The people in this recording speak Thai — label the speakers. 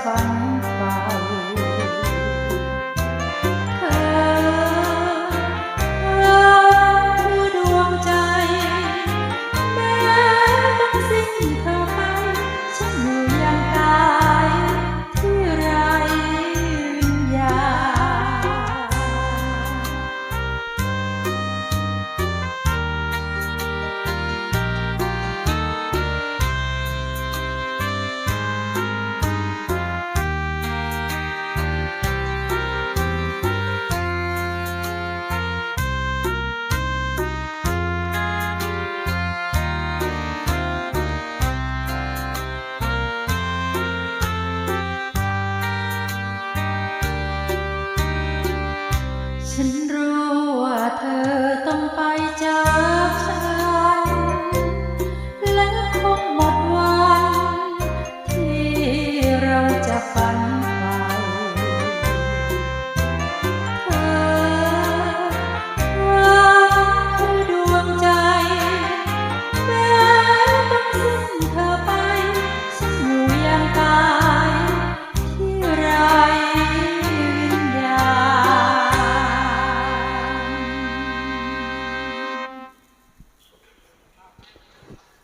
Speaker 1: เจากและคงหมดวันที่เราจะฝัน